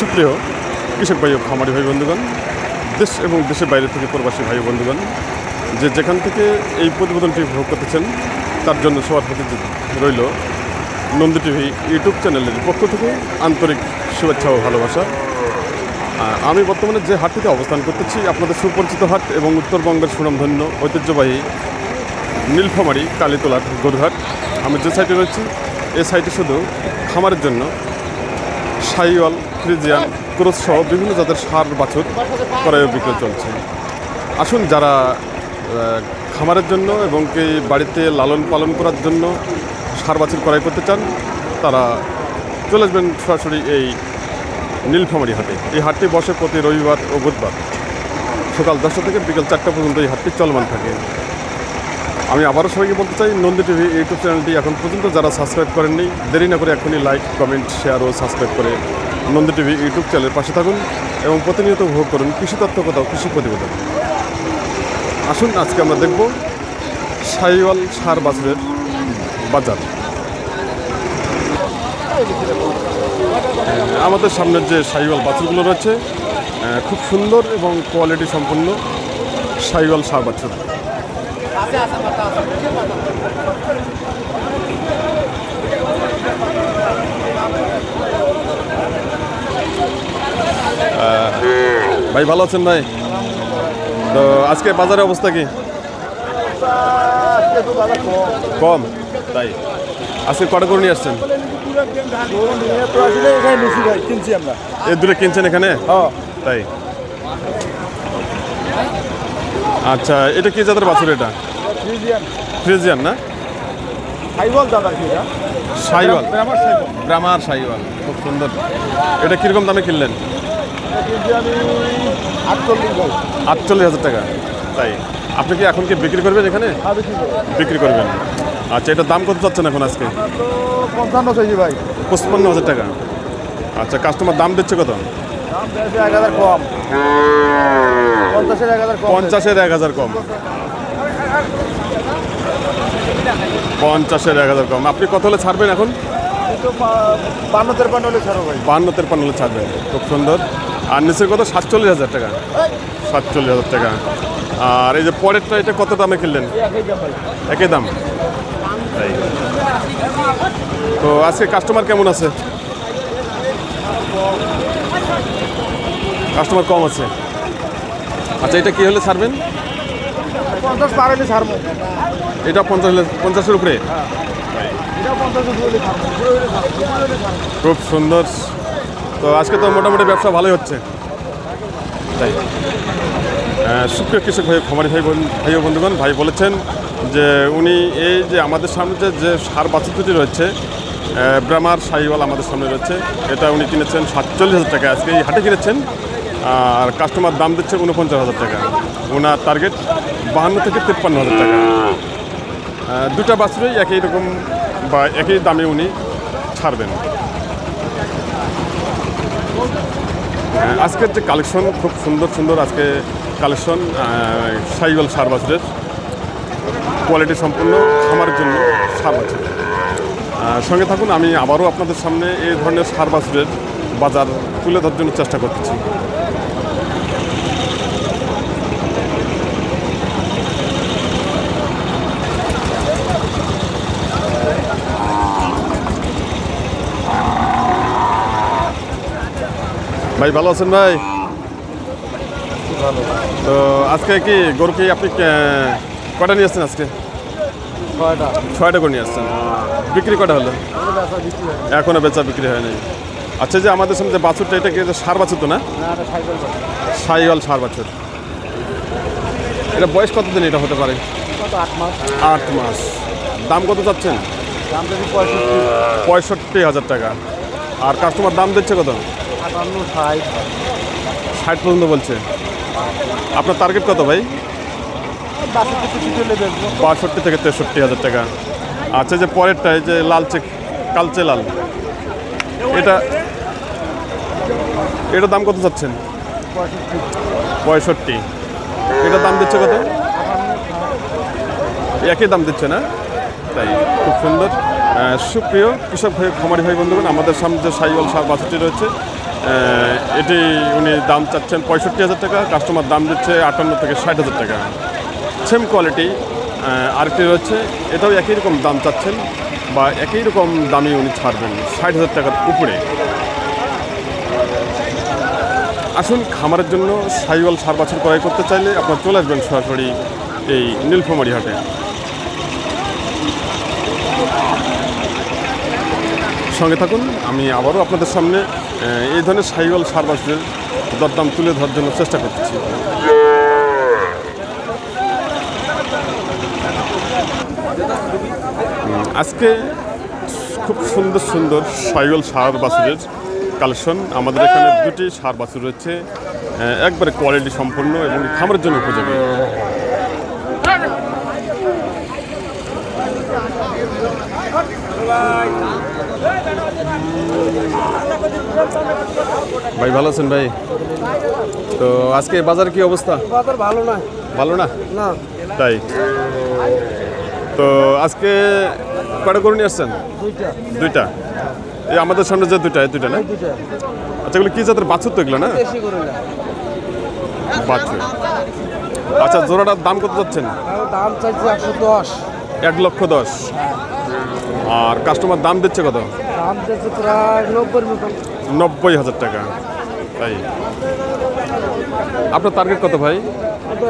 সুপ্রিয় কৃষক ভাই খামারি ভাই বন্ধুগণ, দেশ এবং দেশের বাইরে থেকে প্রবাসী ভাই বন্ধুগণ, যে যেখান থেকে এই প্রতিবেদনটি ভোগ করতেছেন, তার জন্য সবার প্রতি রইল নন্দী টিভি ইউটিউব চ্যানেলের পক্ষ থেকে আন্তরিক শুভেচ্ছা ও ভালোবাসা। আমি বর্তমানে যে হাটটিতে অবস্থান করতেছি, আপনাদের সুপরিচিত হাট এবং উত্তরবঙ্গের সুনামধন্য ঐতিহ্যবাহী নীলফামারি কালীতলার গরুহাট। আমি যে সাইটে রয়েছি, এই সাইটে শুধু খামারের জন্য সাইওয়াল ফ্রিজিয়ান ক্রোস সহ বিভিন্ন জাতের সার বাছুর ক্রয় বিক্রয় চলছে। আসুন যারা খামারের জন্য এবং কি বাড়িতে লালন পালন করার জন্য সার বাছুর ক্রয় করতে চান, তারা চলে আসবেন সরাসরি এই নীলফামারি হাটে। এই হাটটি বসে প্রতি রবিবার ও বুধবার। সকাল দশটা থেকে বিকেল চারটা পর্যন্ত এই হাটটি চলমান থাকে। আমি আবারও সবাইকে বলতে চাই, নন্দী টিভি ইউটিউব চ্যানেলটি এখন পর্যন্ত যারা সাবস্ক্রাইব করেননি, দেরি না করে এখনই লাইক, কমেন্ট শেয়ার ও সাবস্ক্রাইব করে নন্দী টিভি ইউটিউব চ্যানেলের পাশে থাকুন এবং প্রতিনিয়ত উপভোগ করুন কৃষি তত্ত্ব কোথাও, কৃষি প্রতিবেদন। আসুন, আজকে আমরা দেখব সাইওয়াল সার বাছুরের বাজার। আমাদের সামনের যে সাইওয়াল বাছুরগুলো রয়েছে খুব সুন্দর এবং কোয়ালিটি সম্পন্ন সাইওয়াল সার বাছুর ভাই ভালো আছেন ভাই? তো আজকে বাজারের অবস্থা কি? কম তাই। আজকে কটা করে নিয়ে আসছেন? এই দূরে কিনছেন এখানে? হ্যাঁ। তাই। আচ্ছা এটা কি জাতের বাছুর এটা? ফ্রিজিয়ান। না? সাইবল দাদা সাইওয়াল। গ্রামার সাইওয়াল। খুব সুন্দর। এটা কীরকম দামে কিনলেন? আটচল্লিশ হাজার টাকা। তাই। আপনি কি এখন কি বিক্রি করবেন এখানে? কি বিক্রি করবেন। আচ্ছা এটা দাম কত চাচ্ছেন এখন আজকে? পঞ্চান্ন চাইছি ভাই। পঁচপান্ন হাজার টাকা। আচ্ছা কাস্টমার দাম দিচ্ছে কত? পঞ্চাশের এক হাজার কম। পঞ্চাশের এক হাজার কম। আপনি কত হলে ছাড়বেন এখন? বান্ন তেরপান্ন হলে ছাড়ো ভাই। বান্ন তেরপান্ন হলে ছাড়বেন। খুব সুন্দর। আর নিচের কত? সাতচল্লিশ হাজার টাকা। সাতচল্লিশ হাজার টাকা। আর এই যে পরেরটা এটা কত দামে কিনলেন? একই দাম একই দাম? তাই। তো আজকে কাস্টমার কেমন আছে? কাস্টমার কম আছে। আচ্ছা এটা কি হলে ছাড়বেন? পঞ্চাশ পার হলে ছাড়বো। এটা পঞ্চাশ পঞ্চাশের উপরে? খুব সুন্দর। তো আজকে তো মোটামুটি ব্যবসা ভালোই হচ্ছে। তাই। সুপ্রিয় কৃষক ভাই খামারি ভাই ভাই বন্ধুগণ ভাই বলেছেন যে উনি এই যে আমাদের সামনে যে সার বাছুর দুটি রয়েছে ব্রামার সাইওয়াল আমাদের সামনে রয়েছে। এটা উনি কিনেছেন সাতচল্লিশ হাজার টাকা আজকে এই হাটে কিনেছেন আর কাস্টমার দাম দিচ্ছে উনপঞ্চাশ হাজার টাকা। ওনার টার্গেট বাহান্ন থেকে তিপ্পান্ন হাজার টাকা। দুটা বাছুরই একই রকম বা একই দামে উনি ছাড়বেন। আজকের যে কালেকশন খুব সুন্দর সুন্দর আজকে কালেকশন সাইওয়াল সার বাছুরের কোয়ালিটি সম্পূর্ণ খামারের জন্য সার বাছুর। সঙ্গে থাকুন, আমি আবারও আপনাদের সামনে এই ধরনের সার বাছুরের বাজার তুলে ধরার জন্য চেষ্টা করতেছি ভাই ভালো আছেন ভাই? তো আজকে কি গরু কি আপনি কটা নিয়ে আসছেন আজকে? ছয়টা। ছয়টা করে নিয়ে আসছেন। বিক্রি কটা হলো? এটা ব্যবসা বিক্রি হয় এখনও বেচা বিক্রি হয়নি আচ্ছা যে আমাদের সামনে যে বাছুরটা এটা কি সার বাছুর তো না? সাইওয়াল সার বাছুর। এটা বয়স কতদিন এটা হতে পারে? আট মাস। দাম কত চাচ্ছেন? পঁয়ষট্টি। হাজার টাকা। আর কাস্টমার দাম দিচ্ছে কত? আটান্ন ষাট। ষাট পর্যন্ত বলছে। আপনার টার্গেট কত ভাই? বাষট্টি থেকে তেষট্টি হাজার টাকা। আচ্ছা যে পরেরটা এই যে লালচে কালচে লাল। এটা এটার দাম কত চাচ্ছেন? পঁয়ষট্টি। এটার দাম দিচ্ছে কত? একই দাম দিচ্ছে না? তাই খুব সুন্দর। সুপ্রিয় কৃষক ভাই খামারি ভাই বন্ধুগণ আমাদের সামনে যে সাইওয়াল সার বাছুরটি রয়েছে এটি উনি দাম চাচ্ছেন পঁয়ষট্টি হাজার টাকা কাস্টমার দাম দিচ্ছে আটান্ন থেকে ষাট হাজার টাকা। সেম কোয়ালিটি আরেকটি রয়েছে, এটাও একই রকম দাম চাচ্ছেন বা একই রকম দামে উনি ছাড়বেন, ষাট হাজার টাকার উপরে। আসুন খামারের জন্য সাইওয়াল সার বছর ক্রয় করতে চাইলে আপনার চলে আসবেন সরাসরি এই নীলফামারি হাটে। সঙ্গে থাকুন, আমি আবারও আপনাদের সামনে এই ধরনের সাইওয়াল সার বছরের দরদাম তুলে ধরার জন্য চেষ্টা করতেছি। আজকে খুব সুন্দর সুন্দর সাইওয়াল সার বাছুরের কালেকশন। আমাদের এখানে দুটি সার রয়েছে একবারে কোয়ালিটি সম্পন্ন এবং খামারের জন্য উপযোগী। ভাই ভালো আছেন ভাই? তো আজকে বাজার কি অবস্থা? বাজার ভালো নয় ভালো না? না। তাই? তো আজকে কটা করে নিয়ে আসছেন? দুইটা। দুইটা? এই আমাদের সামনে যে দুইটা দুইটা না? আচ্ছা এগুলো কি জাতের বাছুর তো এগুলো না? না বাছুর। আচ্ছা জোড়াটার দাম কত যাচ্ছেন? দাম চাইছে একশো দশ। এক লক্ষ দশ। আর কাস্টমার দাম দিচ্ছে কত? দাম চাইছে প্রায় নব্বই নব্বই হাজার টাকা। তাই। আপনার টার্গেট কত ভাই?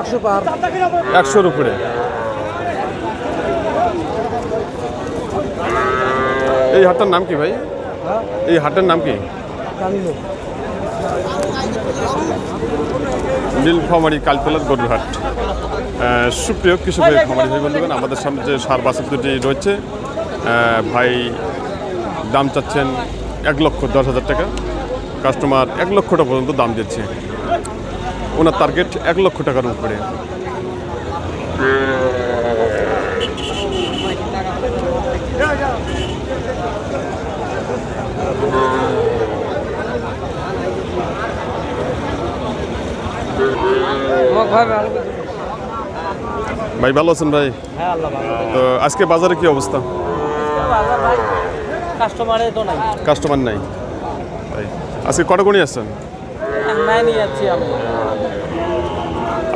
একশো পার। একশোর উপরে। এই হাটটার নাম কি ভাই? হ্যাঁ? এই হাটের নাম কি? নীলফামারি কালতলার গরুর হাট সুপ্রিয় কৃষক ভাই খামারি ভাই বন্ধুগণ আমাদের সামনে যে সার বাছুর দুটি রয়েছে ভাই দাম চাচ্ছেন এক লক্ষ দশ হাজার টাকা। কাস্টমার এক লক্ষ লক্ষটা পর্যন্ত দাম দিচ্ছে। ওনার টার্গেট এক লক্ষ টাকার উপরে। ভাই ভালো আছেন ভাই? হ্যাঁ তো আজকে বাজারে কি অবস্থা? কাস্টমারে তো নাই। কাস্টমার নাই। আজকে কটা গুণি আসছেন?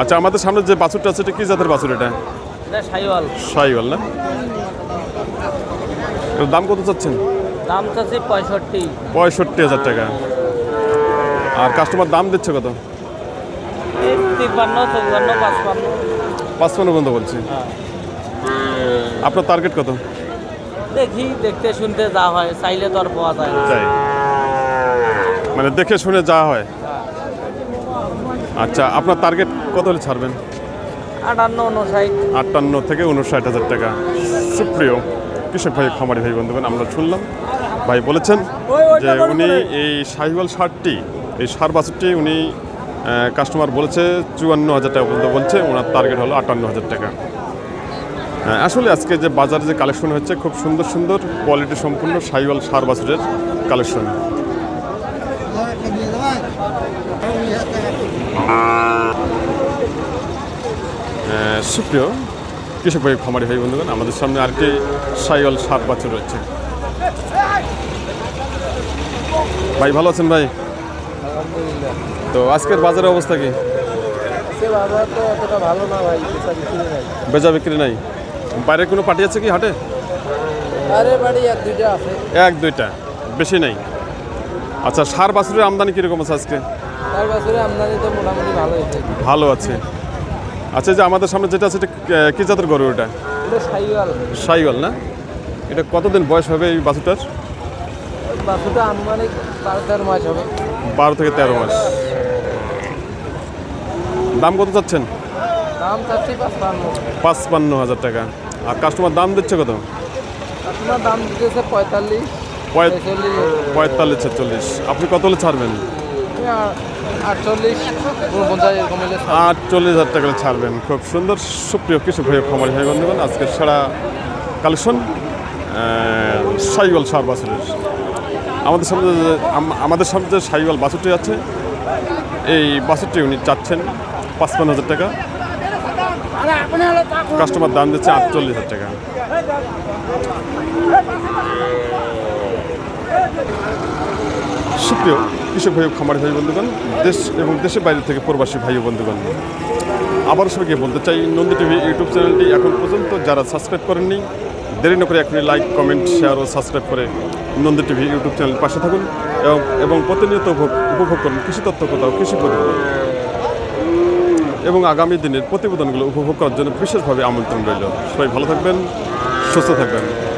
আচ্ছা আমাদের সামনে যে বাছুরটা আছে এটা কি জাতের বাছুর এটা? সাইওয়াল। না? দাম কত চাচ্ছেন? দাম চাচ্ছি পঁয়ষট্টি। পঁয়ষট্টি হাজার টাকা। আর কাস্টমার দাম দিচ্ছে কত? তিপ্পান্ন চৌপান্ন পাঁচপান্ন। পাঁচপান্ন পর্যন্ত বলছি। আপনার টার্গেট কত? দেখি দেখতে শুনতে যা হয় চাইলে তো আর পাওয়া যায় না। মানে দেখে শুনে যা হয়। আচ্ছা আপনার টার্গেট কত হলে ছাড়বেন? আটান্ন উনষাট আটান্ন থেকে উনষাট হাজার টাকা। সুপ্রিয় কৃষক ভাই খামারি ভাই বন্ধুগণ আমরা শুনলাম। ভাই বলেছেন যে উনি এই শাহিওয়াল সারটি এই সার বাছুরটি উনি কাস্টমার বলেছে চুয়ান্ন হাজার টাকা পর্যন্ত বলছে ওনার টার্গেট হলো আটান্ন হাজার টাকা। আসলে আজকে যে বাজারে যে কালেকশন হচ্ছে খুব সুন্দর সুন্দর কোয়ালিটি সম্পূর্ণ শাহিওয়াল সার বাছুরের কালেকশন। সুপ্রিয় কৃষক ভাই খামারি ভাই বন্ধুগণ আমাদের সামনে আরেকটি সাইওয়াল সাত বছর রয়েছে। ভাই ভালো আছেন ভাই? তো আজকের বাজারের অবস্থা কি? বাজার বেচা বিক্রি নাই? বেচা বিক্রি নাই বাইরে কোনো পার্টি আছে কি হাটে? এক দুইটা বেশি নাই। আচ্ছা সার বাছুরের আমদানি কীরকম আছে আজকে? আমদানি তো মোটামুটি ভালো ভালো আছে। আচ্ছা যে আমাদের সামনে যেটা আছে এটা কি- জাতের গরু এটা? এটা সাইওয়াল। না? এটা কতদিন বয়স হবে এই বাছুরটার? বারো থেকে তেরো মাস। দাম কত চাচ্ছেন? পাঁচপান্ন। হাজার টাকা। আর কাস্টমার দাম দিচ্ছে কত? দাম পঁয়তাল্লিশ পঁয়তাল্লিশ ছেচল্লিশ। আপনি কত হলে ছাড়বেন? আটচল্লিশ হাজার টাকা ছাড়বেন। খুব সুন্দর সুপ্রিয় কৃষক ভাই খামারি ভাই বন্ধুগণ আজকে সারা কালেকশন সাইওয়াল সার বাছুরের। আমাদের সামনে আমাদের সামনে যে সাইওয়াল বাছুরটি আছে এই বাছুরটি উনি চাচ্ছেন পাঁচপান্ন হাজার টাকা। কাস্টমার দাম দিচ্ছে আটচল্লিশ হাজার টাকা। সুপ্রিয় কৃষক ভাই খামারি ভাই বন্ধুগণ, দেশ এবং দেশের বাইরে থেকে প্রবাসী ভাই বন্ধুগণ, আবার সবাইকে বলতে চাই, নন্দী টিভি ইউটিউব চ্যানেলটি এখন পর্যন্ত যারা সাবস্ক্রাইব করেননি, দেরি না করে এখনই লাইক, কমেন্ট, শেয়ার ও সাবস্ক্রাইব করে নন্দী টিভি ইউটিউব চ্যানেলের পাশে থাকুন এবং প্রতিনিয়ত উপভোগ করুন কৃষি তথ্য কোথাও কৃষি প্রতিবেদন এবং আগামী দিনের প্রতিবেদনগুলো উপভোগ করার জন্য বিশেষভাবে আমন্ত্রণ রইল। সবাই ভালো থাকবেন, সুস্থ থাকবেন।